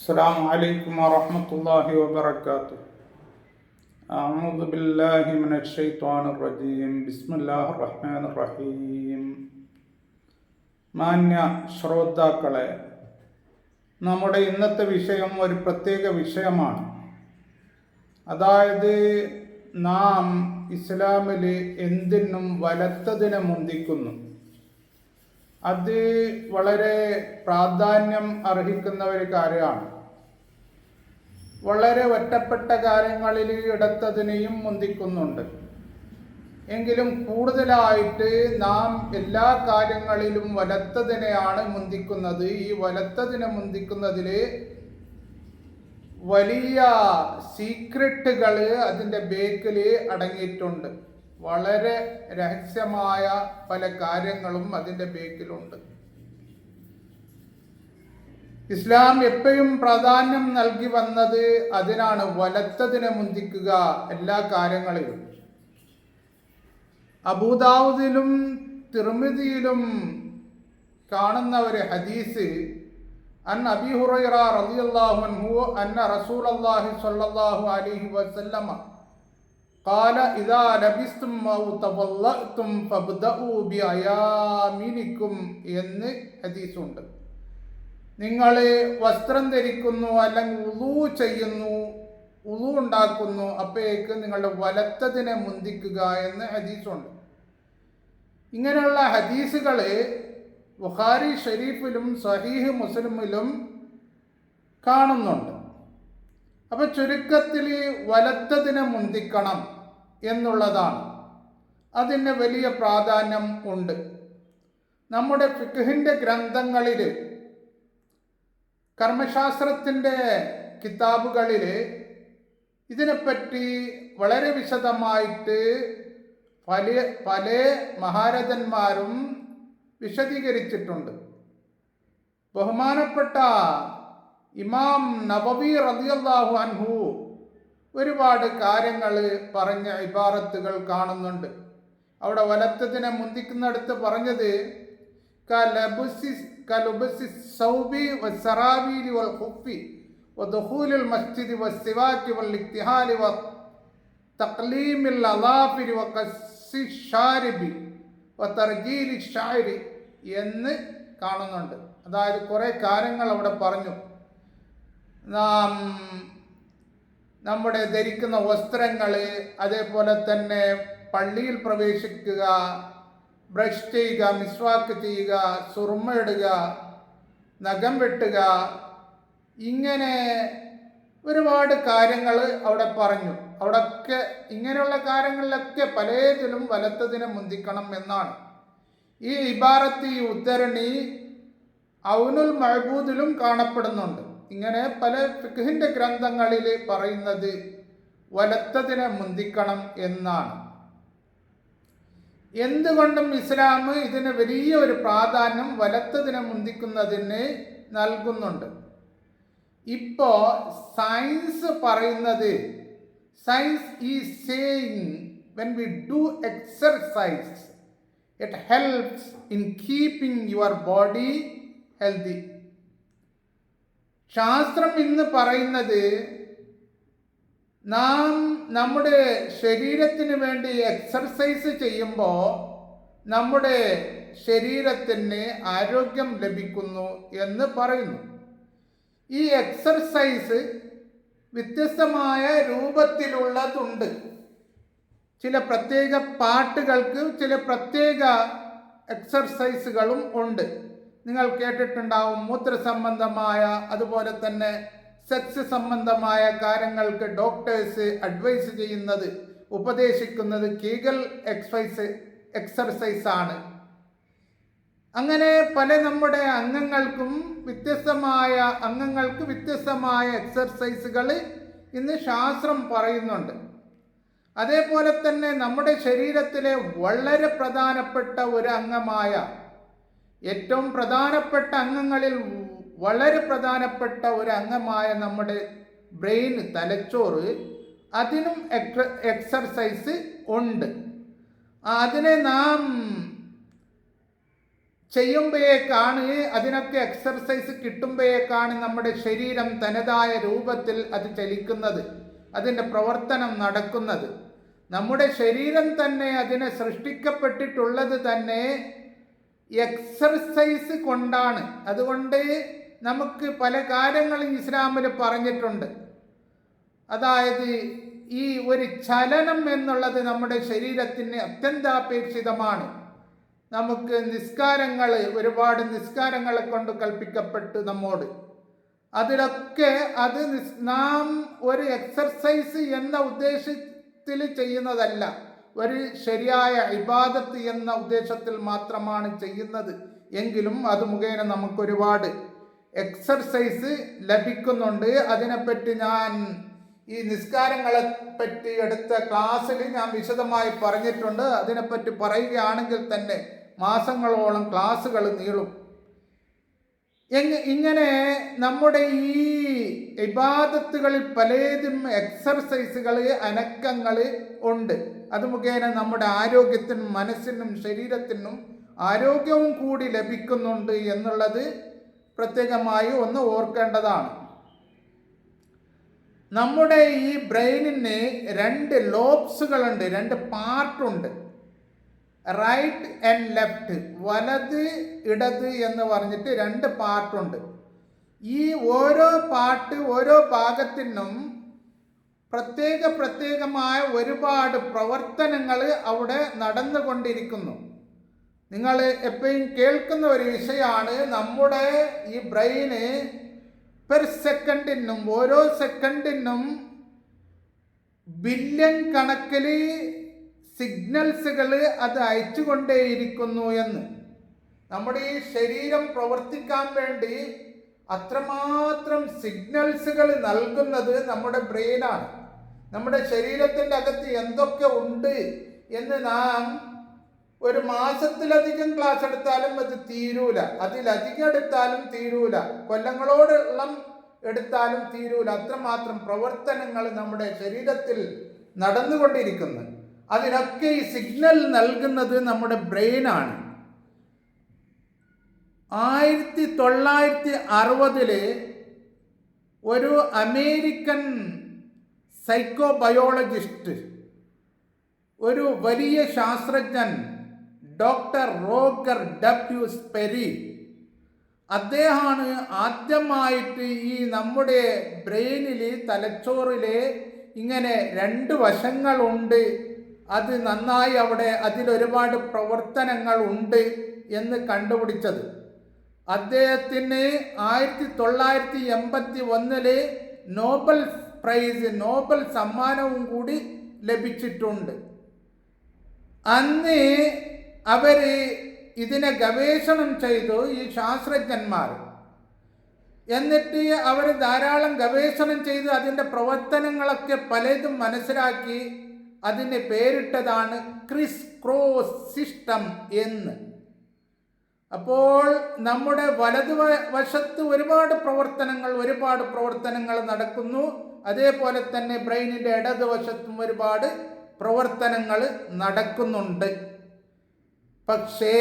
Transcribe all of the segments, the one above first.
السلام عليكم ورحمة الله وبركاته أعوذ بالله من الشيطان الرجيم بسم الله الرحمن الرحيم മാന്യ ശ്രോതാക്കളെ നമ്മുടെ ഇന്നത്തെ വിഷയം ഒരു പ്രത്യേക വിഷയമാണ് അതായത് നാം ഇസ്ലാമിൽ എന്തിനും വലത്തതിനെ മുന്തിക്കുന്നു അത് വളരെ പ്രാധാന്യം അർഹിക്കുന്ന ഒരു കാര്യമാണ്. വളരെ ഒറ്റപ്പെട്ട കാര്യങ്ങളിൽ ഇടത്തതിനെയും മുന്തിക്കുന്നുണ്ട്. എങ്കിലും കൂടുതലായിട്ട് നാം എല്ലാ കാര്യങ്ങളിലും വലത്തതിനെയാണ് മുന്തിക്കുന്നത്. ഈ വലത്തതിനെ മുന്തിക്കുന്നതിൽ വലിയ സീക്രട്ടുകൾ അതിന്റെ ബേക്കിൽ അടങ്ങിയിട്ടുണ്ട്. വളരെ രഹസ്യമായ പല കാര്യങ്ങളും അതിന്റെ ബേക്കിലുണ്ട്. ഇസ്ലാം എപ്പോഴും പ്രാധാന്യം നൽകി വന്നത് അതിനാണ് വലത്തതിനെ മുന്തിക്കുക എല്ലാ കാര്യങ്ങളിലും. അബൂദാവുദിലും തിർമിതിയിലും കാണുന്ന ഒരു ഹദീസ് അൻ അബി ഹുറൈറ റളിയല്ലാഹു അൻഹു അന്ന റസൂലല്ലാഹി സ്വല്ലല്ലാഹു അലൈഹി വസല്ലമ قال إذا لبستم أو تولأتم فابدأوا بأيامنكم എന്ന് ഹദീസുണ്ട് നിങ്ങൾ വസ്ത്രം ധരിക്കുന്നു അല്ലെങ്കിൽ ഉളു ചെയ്യുന്നു ഉളു ഉണ്ടാക്കുന്നു അപ്പോഴേക്ക് നിങ്ങളുടെ വലത്തതിനെ മുന്തിക്കുക എന്ന് ഹദീസുണ്ട് ഇങ്ങനെയുള്ള ഹദീസുകൾ ബുഖാരി ഷരീഫിലും സഹീഹ് മുസ്ലിമിലും കാണുന്നുണ്ട് അപ്പൊ ചുരുക്കത്തിൽ ഈ വലത്തതിനെ മുന്തിക്കണം എന്നുള്ളതാണ്. അതിന് വലിയ പ്രാധാന്യം ഉണ്ട്. നമ്മുടെ ഫിഖിന്റെ ഗ്രന്ഥങ്ങളിൽ കർമ്മശാസ്ത്രത്തിന്റെ കിതാബുകളിൽ ഇതിനെപ്പറ്റി വളരെ വിശദമായിട്ട് പല പല മഹാരഥന്മാരും വിശദീകരിച്ചിട്ടുണ്ട്. ബഹുമാനപ്പെട്ട ഇമാം നബവി റളിയല്ലാഹു അൻഹു ഒരുപാട് കാര്യങ്ങൾ പറഞ്ഞ ഇബാറത്തുകൾ കാണുന്നുണ്ട് അവിടെ വലത്തതിനെ മുന്തിക്കുന്നിടത്ത് പറഞ്ഞത് കലബുസി കലുബസി സൗബി വസറാബീലി വൽ ഖുഫി ودخول المسجد والسواك والاكتحال وتقليم الأظافر وقص الشارب وترجيل الشعر എന്ന് കാണുന്നുണ്ട് അതായത് കുറേ കാര്യങ്ങൾ അവിടെ പറഞ്ഞു നാം നമ്മുടെ ധരിക്കുന്ന വസ്ത്രങ്ങൾ അതേപോലെ തന്നെ പള്ളിയിൽ പ്രവേശിക്കുക ബ്രഷ് ചെയ്യുക മിസ്വാക്ക് ചെയ്യുക സുർമ ഇടുക നഖം വെട്ടുക ഇങ്ങനെ ഒരുപാട് കാര്യങ്ങൾ അവിടെ പറഞ്ഞു. അവിടൊക്കെ ഇങ്ങനെയുള്ള കാര്യങ്ങളിലൊക്കെ പലതിലും വലത്തതിനെ മുന്തിക്കണം എന്നാണ്. ഈ ഇബാറത്ത് ഈ ഉദ്ധരണി ഔനുൽ മഹബൂദിലും കാണപ്പെടുന്നുണ്ട്. ഇങ്ങനെ പല ഫിഖിന്റെ ഗ്രന്ഥങ്ങളിൽ പറയുന്നത് വലത്തതിനെ മുന്തിക്കണം എന്നാണ്. എന്തുകൊണ്ടും ഇസ്ലാം ഇതിന് വലിയ ഒരു പ്രാധാന്യം വലത്തതിനെ മുന്തിക്കുന്നതിന് നൽകുന്നുണ്ട്. ഇപ്പോ സയൻസ് പറയുന്നത് സയൻസ് ഈ saying when we do exercise it helps in keeping your body healthy. ശാസ്ത്രം ഇന്ന് പറയുന്നത് നാം നമ്മുടെ ശരീരത്തിന് വേണ്ടി എക്സർസൈസ് ചെയ്യുമ്പോൾ നമ്മുടെ ശരീരത്തിന് ആരോഗ്യം ലഭിക്കുന്നു എന്ന് പറയുന്നു. ഈ എക്സർസൈസ് വ്യത്യസ്തമായ രൂപത്തിലുള്ളതുണ്ട്. ചില പ്രത്യേക പാട്ടുകൾക്ക് ചില പ്രത്യേക എക്സർസൈസുകളും ഉണ്ട്. നിങ്ങൾ കേട്ടിട്ടുണ്ടാവും മൂത്ര സംബന്ധമായ അതുപോലെ തന്നെ സെക്സ് സംബന്ധമായ കാര്യങ്ങൾക്ക് ഡോക്ടേഴ്സ് അഡ്വൈസ് ചെയ്യുന്നത് ഉപദേശിക്കുന്നത് കീഗൽ എക്സൈസ് എക്സർസൈസ് ആണ്. അങ്ങനെ പല നമ്മുടെ അംഗങ്ങൾക്കും വ്യത്യസ്തമായ അംഗങ്ങൾക്ക് വ്യത്യസ്തമായ എക്സർസൈസുകൾ ഇന്ന് ശാസ്ത്രം പറയുന്നുണ്ട്. അതേപോലെ തന്നെ നമ്മുടെ ശരീരത്തിലെ വളരെ പ്രധാനപ്പെട്ട ഒരു അംഗമായ ഏറ്റവും പ്രധാനപ്പെട്ട അംഗങ്ങളിൽ വളരെ പ്രധാനപ്പെട്ട ഒരു അംഗമായ നമ്മുടെ ബ്രെയിൻ തലച്ചോറ് അതിനും എക്സർസൈസ് ഉണ്ട്. അതിനെ നാം ചെയ്യുമ്പോഴേക്കാണ് അതിനൊക്കെ എക്സർസൈസ് കിട്ടുമ്പോഴേക്കാണ് നമ്മുടെ ശരീരം തനതായ രൂപത്തിൽ അത് ചലിക്കുന്നത് അതിന്റെ പ്രവർത്തനം നടക്കുന്നത്. നമ്മുടെ ശരീരം തന്നെ അതിനെ സൃഷ്ടിക്കപ്പെട്ടിട്ടുള്ളത് തന്നെ എക്സർസൈസ് കൊണ്ടാണ്. അതുകൊണ്ട് നമുക്ക് പല കാര്യങ്ങളും ഇസ്ലാമിൽ പറഞ്ഞിട്ടുണ്ട്. അതായത് ഈ ഒരു ചലനം എന്നുള്ളത് നമ്മുടെ ശരീരത്തിന് അത്യന്താപേക്ഷിതമാണ്. നമുക്ക് നിസ്കാരങ്ങൾ ഒരുപാട് നിസ്കാരങ്ങളെ കൊണ്ട് കൽപ്പിക്കപ്പെട്ടു നമ്മോട്. അതിലൊക്കെ അത് നാം ഒരു എക്സർസൈസ് എന്ന ഉദ്ദേശത്തിൽ ചെയ്യുന്നതല്ല. ഒരു ശരിയായ ഇബാദത്ത് എന്ന ഉദ്ദേശത്തിൽ മാത്രമാണ് ചെയ്യുന്നത്. എങ്കിലും അത് മുഖേന നമുക്കൊരുപാട് എക്സർസൈസ് ലഭിക്കുന്നുണ്ട്. അതിനെപ്പറ്റി ഞാൻ ഈ നിസ്കാരങ്ങളെ പറ്റി എടുത്ത ക്ലാസ്സിൽ ഞാൻ വിശദമായി പറഞ്ഞിട്ടുണ്ട്. അതിനെപ്പറ്റി പറയുകയാണെങ്കിൽ തന്നെ മാസങ്ങളോളം ക്ലാസ്സുകൾ നീളും. ഇങ്ങനെ നമ്മുടെ ഈ ഇബാദത്തുകളിൽ പലതും എക്സർസൈസുകൾ അനക്കങ്ങൾ ഉണ്ട്. അത് മുഖേന നമ്മുടെ ആരോഗ്യത്തിനും മനസ്സിനും ശരീരത്തിനും ആരോഗ്യവും കൂടി ലഭിക്കുന്നുണ്ട് എന്നുള്ളത് പ്രത്യേകമായി ഒന്ന് ഓർക്കേണ്ടതാണ്. നമ്മുടെ ഈ ബ്രെയിനിന് രണ്ട് ലോബ്സുകളുണ്ട് രണ്ട് പാർട്ടുണ്ട് റൈറ്റ് ആൻഡ് ലെഫ്റ്റ് വലത് ഇടത് എന്ന് പറഞ്ഞിട്ട് രണ്ട് പാർട്ടുണ്ട് ഈ ഓരോ പാട്ട് ഓരോ ഭാഗത്തിനും പ്രത്യേക പ്രത്യേകമായ ഒരുപാട് പ്രവർത്തനങ്ങൾ അവിടെ നടന്നുകൊണ്ടിരിക്കുന്നു. നിങ്ങൾ എപ്പോഴും കേൾക്കുന്ന ഒരു വിഷയമാണ് നമ്മുടെ ഈ ബ്രെയിന് പെർ സെക്കൻഡിനും ഓരോ സെക്കൻഡിനും ബില്യൺ കണക്കിൽ സിഗ്നൽസുകൾ അത് അയച്ചുകൊണ്ടേയിരിക്കുന്നു എന്ന്. നമ്മുടെ ഈ ശരീരം പ്രവർത്തിക്കാൻ വേണ്ടി അത്രമാത്രം സിഗ്നൽസുകൾ നൽകുന്നത് നമ്മുടെ ബ്രെയിനാണ്. നമ്മുടെ ശരീരത്തിന്റെ അകത്ത് എന്തൊക്കെ ഉണ്ട് എന്ന് നാം ഒരു മാസത്തിലധികം ക്ലാസ് എടുത്താലും അത് തീരൂല. അതിലധികം എടുത്താലും തീരൂല. കൊല്ലങ്ങളോടൊള്ളം എടുത്താലും തീരൂല. അത്രമാത്രം പ്രവർത്തനങ്ങൾ നമ്മുടെ ശരീരത്തിൽ നടന്നുകൊണ്ടിരിക്കുന്നു. അതിനൊക്കെ ഈ സിഗ്നൽ നൽകുന്നത് നമ്മുടെ ബ്രെയിനാണ് ആയിരത്തി തൊള്ളായിരത്തി അറുപതിൽ ഒരു അമേരിക്കൻ സൈക്കോ ബയോളജിസ്റ്റ് ഒരു വലിയ ശാസ്ത്രജ്ഞൻ ഡോക്ടർ റോഗർ ഡബ്ല്യു സ്പെരി അദ്ദേഹമാണ് ആദ്യമായിട്ട് ഈ നമ്മുടെ ബ്രെയിനിൽ തലച്ചോറിലെ ഇങ്ങനെ രണ്ട് വശങ്ങളുണ്ട് അത് നന്നായി അവിടെ അതിലൊരുപാട് പ്രവർത്തനങ്ങൾ ഉണ്ട് എന്ന് കണ്ടുപിടിച്ചത്. അദ്ദേഹത്തിന് ആയിരത്തി തൊള്ളായിരത്തി എൺപത്തി ഒന്നിൽ നോബൽ പ്രൈസ് നോബൽ സമ്മാനവും കൂടി ലഭിച്ചിട്ടുണ്ട്. അന്ന് അവർ ഇതിനെ ഗവേഷണം ചെയ്തു ഈ ശാസ്ത്രജ്ഞന്മാർ. എന്നിട്ട് അവർ ധാരാളം ഗവേഷണം ചെയ്ത് അതിന്റെ പ്രവർത്തനങ്ങളൊക്കെ പലതും മനസ്സിലാക്കി. അതിന് പേരിട്ടതാണ് ക്രിസ് ക്രോസ് സിസ്റ്റം എന്ന്. അപ്പോൾ നമ്മുടെ വലതു വശത്ത് ഒരുപാട് പ്രവർത്തനങ്ങൾ ഒരുപാട് പ്രവർത്തനങ്ങൾ നടക്കുന്നു. അതേപോലെ തന്നെ ബ്രെയിനിന്റെ ഇടതുവശത്തും ഒരുപാട് പ്രവർത്തനങ്ങൾ നടക്കുന്നുണ്ട്. പക്ഷേ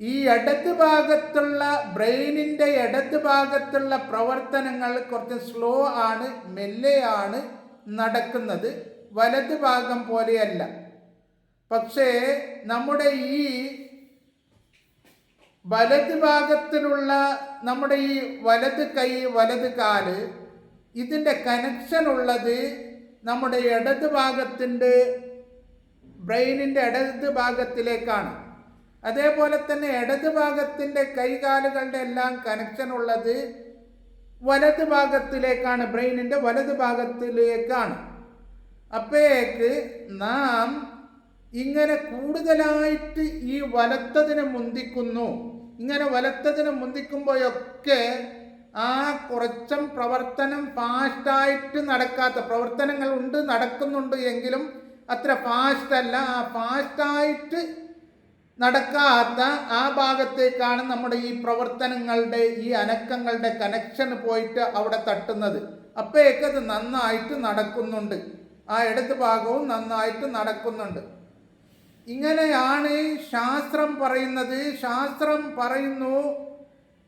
ഈ ഇടത് ഭാഗത്തുള്ള ബ്രെയിനിന്റെ ഇടത് ഭാഗത്തുള്ള പ്രവർത്തനങ്ങൾ കുറച്ച് സ്ലോ ആണ് മെല്ലെയാണ് നടക്കുന്നത്. വലത് ഭാഗം പോലെയല്ല. പക്ഷേ നമ്മുടെ ഈ വലത് ഭാഗത്തിലുള്ള നമ്മുടെ ഈ വലത് കൈ വലത് കാൽ ഇതിന്റെ കണക്ഷൻ ഉള്ളത് നമ്മുടെ ഇടത് ഭാഗത്തിന്റെ ബ്രെയിനിന്റെ ഇടത് ഭാഗത്തിലേക്കാണ്. അതേപോലെ തന്നെ ഇടത് ഭാഗത്തിന്റെ കൈകാലുകളുടെ എല്ലാം കണക്ഷൻ ഉള്ളത് വലത് ഭാഗത്തിലേക്കാണ് ബ്രെയിനിന്റെ വലത് ഭാഗത്തിലേക്കാണ്. അപ്പോഴേക്ക് നാം ഇങ്ങനെ കൂടുതലായിട്ട് ഈ വലത്തതിനെ മുന്തിക്കുന്നു. ഇങ്ങനെ വലത്തതിനെ മുന്തിക്കുമ്പോഴൊക്കെ ആ കുറച്ചും പ്രവർത്തനം ഫാസ്റ്റായിട്ട് നടക്കാത്ത പ്രവർത്തനങ്ങൾ ഉണ്ട് നടക്കുന്നുണ്ട് എങ്കിലും അത്ര ഫാസ്റ്റ് അല്ല ആ ഫാസ്റ്റായിട്ട് നടക്കാത്ത ആ ഭാഗത്തേക്കാണ് നമ്മുടെ ഈ പ്രവർത്തനങ്ങളുടെ ഈ അനക്കങ്ങളുടെ കണക്ഷൻ പോയിട്ട് അവിടെ തട്ടുന്നത്. അപ്പോഴേക്കത് നന്നായിട്ട് നടക്കുന്നുണ്ട്. ആ ഇടത് ഭാഗവും നന്നായിട്ട് നടക്കുന്നുണ്ട്. ഇങ്ങനെയാണ് ശാസ്ത്രം പറയുന്നത്. ശാസ്ത്രം പറയുന്നു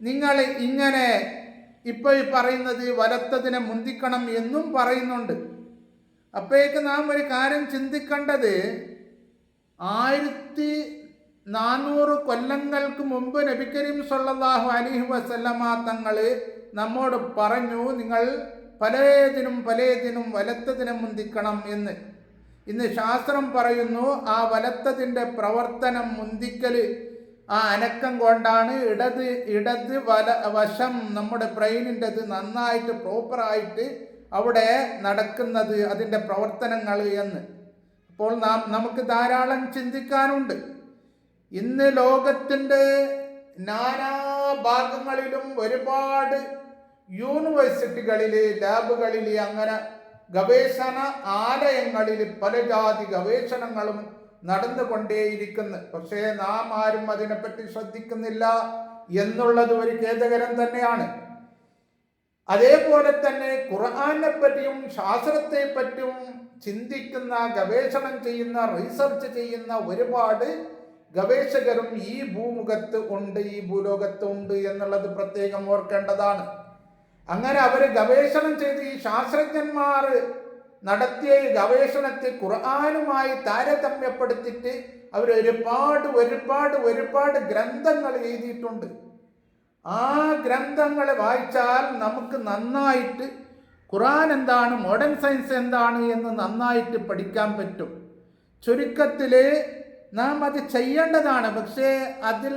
നിങ്ങൾ ഇങ്ങനെ ഇപ്പോൾ പറയുന്നത് വലത്തതിനെ മുന്തിക്കണം എന്നും പറയുന്നുണ്ട്. അപ്പോഴേക്ക് നാം ഒരു കാര്യം ചിന്തിക്കേണ്ടത് ആയിരത്തി നാനൂറ് കൊല്ലങ്ങൾക്ക് മുമ്പ് നബി കരീം അലിഹു അലൈഹി വസല്ലമ തങ്ങൾ നമ്മോട് പറഞ്ഞു നിങ്ങൾ പലതിനും പലതിനും വലത്തതിനെ മുന്തിക്കണം എന്ന്. ഇന്ന് ശാസ്ത്രം പറയുന്നു ആ വലത്തതിന്റെ പ്രവർത്തനം മുന്തിക്കൽ ആ അനക്കം കൊണ്ടാണ് ഇടത് ഇടത് വല വശം നമ്മുടെ ബ്രെയിനിന്റെത് നന്നായിട്ട് പ്രോപ്പറായിട്ട് അവിടെ നടക്കുന്നത് അതിന്റെ പ്രവർത്തനങ്ങൾ എന്ന്. അപ്പോൾ നാം നമുക്ക് ധാരാളം ചിന്തിക്കാനുണ്ട്. ഇന്ന് ലോകത്തിന്റെ നാനാ ഭാഗങ്ങളിലും ഒരുപാട് യൂണിവേഴ്സിറ്റികളിൽ ലാബുകളിലെ അങ്ങനെ ഗവേഷണ ആലയങ്ങളിൽ പല ജാതി ഗവേഷണങ്ങളും നടന്നുകൊണ്ടേയിരിക്കുന്നു. പക്ഷേ നാം ആരും അതിനെപ്പറ്റി ശ്രദ്ധിക്കുന്നില്ല എന്നുള്ളത് ഒരു ഖേദകരം തന്നെയാണ്. അതേപോലെ തന്നെ ഖുർആാനെ പറ്റിയും ശാസ്ത്രത്തെ പറ്റിയും ചിന്തിക്കുന്ന ഗവേഷണം ചെയ്യുന്ന റീസർച്ച് ചെയ്യുന്ന ഒരുപാട് ഗവേഷകരും ഈ ഭൂമുഖത്ത് ഉണ്ട് ഈ ഭൂലോകത്ത് ഉണ്ട് എന്നുള്ളത് പ്രത്യേകം ഓർക്കേണ്ടതാണ്. അങ്ങനെ അവർ ഗവേഷണം ചെയ്ത് ഈ ശാസ്ത്രജ്ഞന്മാർ നടത്തിയ ഈ ഗവേഷണത്തെ ഖുർആാനുമായി താരതമ്യപ്പെടുത്തിയിട്ട് അവർ ഒരുപാട് ഒരുപാട് ഒരുപാട് ഗ്രന്ഥങ്ങൾ എഴുതിയിട്ടുണ്ട്. ആ ഗ്രന്ഥങ്ങൾ വായിച്ചാൽ നമുക്ക് നന്നായിട്ട് ഖുറാൻ എന്താണ് മോഡേൺ സയൻസ് എന്താണ് എന്ന് നന്നായിട്ട് പഠിക്കാൻ പറ്റും. ചുരുക്കത്തിൽ നാം അത് ചെയ്യേണ്ടതാണ്. പക്ഷേ അതിൽ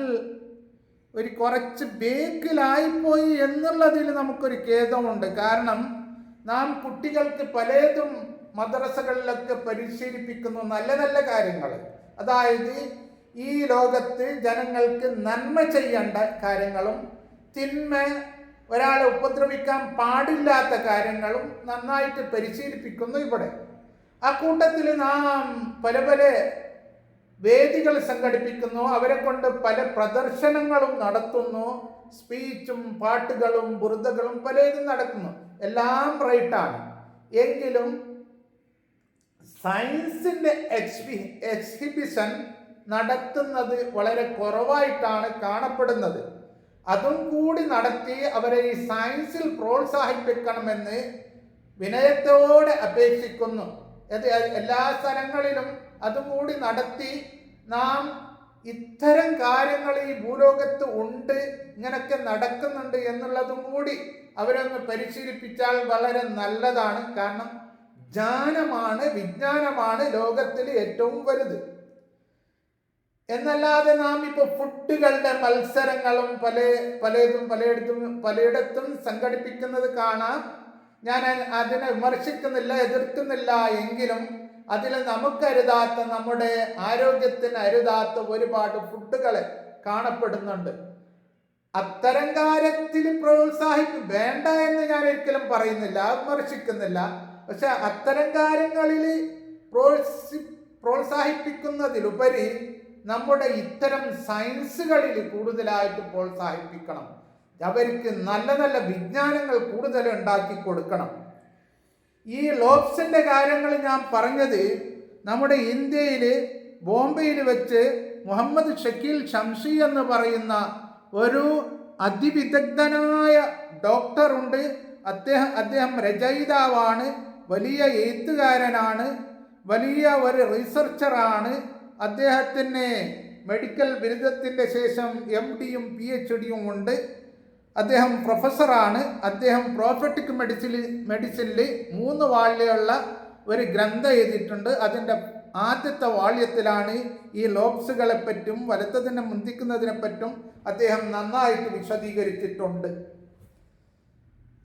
ഒരു കുറച്ച് ബേക്കിലായിപ്പോയി എന്നുള്ളതിൽ നമുക്കൊരു ഖേദമുണ്ട്. കാരണം നാം കുട്ടികൾക്ക് പലതും മദ്രസകളിലൊക്കെ പരിശീലിപ്പിക്കുന്ന നല്ല നല്ല കാര്യങ്ങൾ. അതായത് ഈ ലോകത്ത് ജനങ്ങൾക്ക് നന്മ ചെയ്യേണ്ട കാര്യങ്ങളും തിന്മ ഒരാളെ ഉപദ്രവിക്കാൻ പാടില്ലാത്ത കാര്യങ്ങളും നന്നായിട്ട് പരിശീലിപ്പിക്കുന്നു ഇവിടെ. ആ കൂട്ടത്തിൽ നാം പല പല വേദികൾ സംഘടിപ്പിക്കുന്നു അവരെ കൊണ്ട് പല പ്രദർശനങ്ങളും നടത്തുന്നു സ്പീച്ചും പാട്ടുകളും ബുറുതകളും പലതും നടക്കുന്നു. എല്ലാം റൈറ്റാണ് എങ്കിലും സയൻസിന്റെ എക്സ്പി എക്സിബിഷൻ നടത്തുന്നത് വളരെ കുറവായിട്ടാണ് കാണപ്പെടുന്നത്. അതും കൂടി നടത്തി അവരെ ഈ സയൻസിൽ പ്രോത്സാഹിപ്പിക്കണമെന്ന് വിനയത്തോടെ അപേക്ഷിക്കുന്നു. എല്ലാ സ്ഥലങ്ങളിലും അതും കൂടി നടത്തി നാം ഇത്തരം കാര്യങ്ങൾ ഈ ഭൂലോകത്ത് ഉണ്ട് ഇങ്ങനൊക്കെ നടക്കുന്നുണ്ട് എന്നുള്ളതും കൂടി അവരൊന്ന് പരിശീലിപ്പിച്ചാൽ വളരെ നല്ലതാണ്. കാരണം ജ്ഞാനമാണ് വിജ്ഞാനമാണ് ലോകത്തിൽ ഏറ്റവും വലുത്. എന്നല്ലാതെ നാം ഇപ്പോൾ ഫുഡുകളുടെ മത്സരങ്ങളും പല പലതും പലയിടത്തും പലയിടത്തും സംഘടിപ്പിക്കുന്നത് കാണാം. ഞാൻ അതിനെ വിമർശിക്കുന്നില്ല എതിർക്കുന്നില്ല എങ്കിലും അതിൽ നമുക്കരുതാത്ത നമ്മുടെ ആരോഗ്യത്തിന് അരുതാത്ത ഒരുപാട് ഫുഡുകൾ കാണപ്പെടുന്നുണ്ട്. അത്തരം കാര്യത്തിൽ പ്രോത്സാഹിക്കും വേണ്ട എന്ന് ഞാൻ ഒരിക്കലും പറയുന്നില്ല വിമർശിക്കുന്നില്ല. പക്ഷെ അത്തരം കാര്യങ്ങളിൽ പ്രോത്സി പ്രോത്സാഹിപ്പിക്കുന്നതിലുപരി നമ്മുടെ ഇത്തരം സയൻസുകളിൽ കൂടുതലായിട്ട് പ്രോത്സാഹിപ്പിക്കണം. അവർക്ക് നല്ല നല്ല വിജ്ഞാനങ്ങൾ കൂടുതൽ ഉണ്ടാക്കി കൊടുക്കണം. ഈ ലോബ്സിന്റെ കാര്യങ്ങൾ ഞാൻ പറഞ്ഞത് നമ്മുടെ ഇന്ത്യയിൽ ബോംബെയിൽ വെച്ച് മുഹമ്മദ് ഷക്കീൽ ഷംഷി എന്ന് പറയുന്ന ഒരു അതിവിദഗ്ധനായ ഡോക്ടറുണ്ട് അദ്ദേഹം അദ്ദേഹം രചയിതാവാണ് വലിയ എഴുത്തുകാരനാണ് വലിയ ഒരു റിസർച്ചറാണ്. അദ്ദേഹത്തിന് മെഡിക്കൽ ബിരുദത്തിന്റെ ശേഷം എം ഡിയും പി എച്ച് ഡിയും ഉണ്ട്. അദ്ദേഹം പ്രൊഫസറാണ്. അദ്ദേഹം പ്രോഫറ്റിക് മെഡിസിൻ മെഡിസിനിൽ മൂന്ന് വാള്യമുള്ള ഒരു ഗ്രന്ഥം എഴുതിയിട്ടുണ്ട്. അതിന്റെ ആദ്യത്തെ വാള്യത്തിലാണ് ഈ ലോബ്സുകളെ പറ്റും വലത്തതിനെ മുന്തിക്കുന്നതിനെ പറ്റും അദ്ദേഹം നന്നായിട്ട് വിശദീകരിച്ചിട്ടുണ്ട്.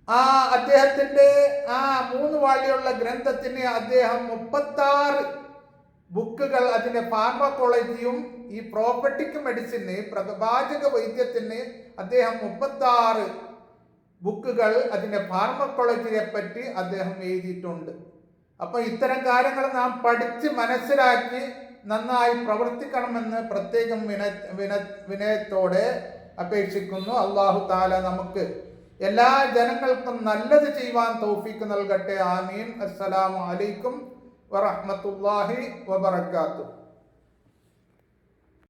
ആ അദ്ദേഹത്തിന്റെ ആ മൂന്ന് വാള്യമുള്ള ഗ്രന്ഥത്തിന് അദ്ദേഹം മുപ്പത്താറ് ബുക്കുകൾ അതിന്റെ ഫാർമക്കോളജിയും ഈ പ്രോപ്പർട്ടിക് മെഡിസിന് പ്രവാചക വൈദ്യത്തിന് അദ്ദേഹം മുപ്പത്താറ് ബുക്കുകൾ അതിന്റെ ഫാർമക്കോളജിയെ പറ്റി അദ്ദേഹം എഴുതിയിട്ടുണ്ട്. അപ്പോൾ ഇത്തരം കാര്യങ്ങൾ നാം പഠിച്ച് മനസ്സിലാക്കി നന്നായി പ്രവർത്തിക്കണമെന്ന് പ്രത്യേകം വിന വിന വിനയത്തോടെ അപേക്ഷിക്കുന്നു. അള്ളാഹു താല നമുക്ക് എല്ലാ ജനങ്ങൾക്കും നല്ലത് ചെയ്യുവാൻ തോഫിക്ക് നൽകട്ടെ. ആമീൻ. അസ്സലാമു അലൈക്കും വറഹ്മത്തുള്ളാഹി വബറകാതുഹു.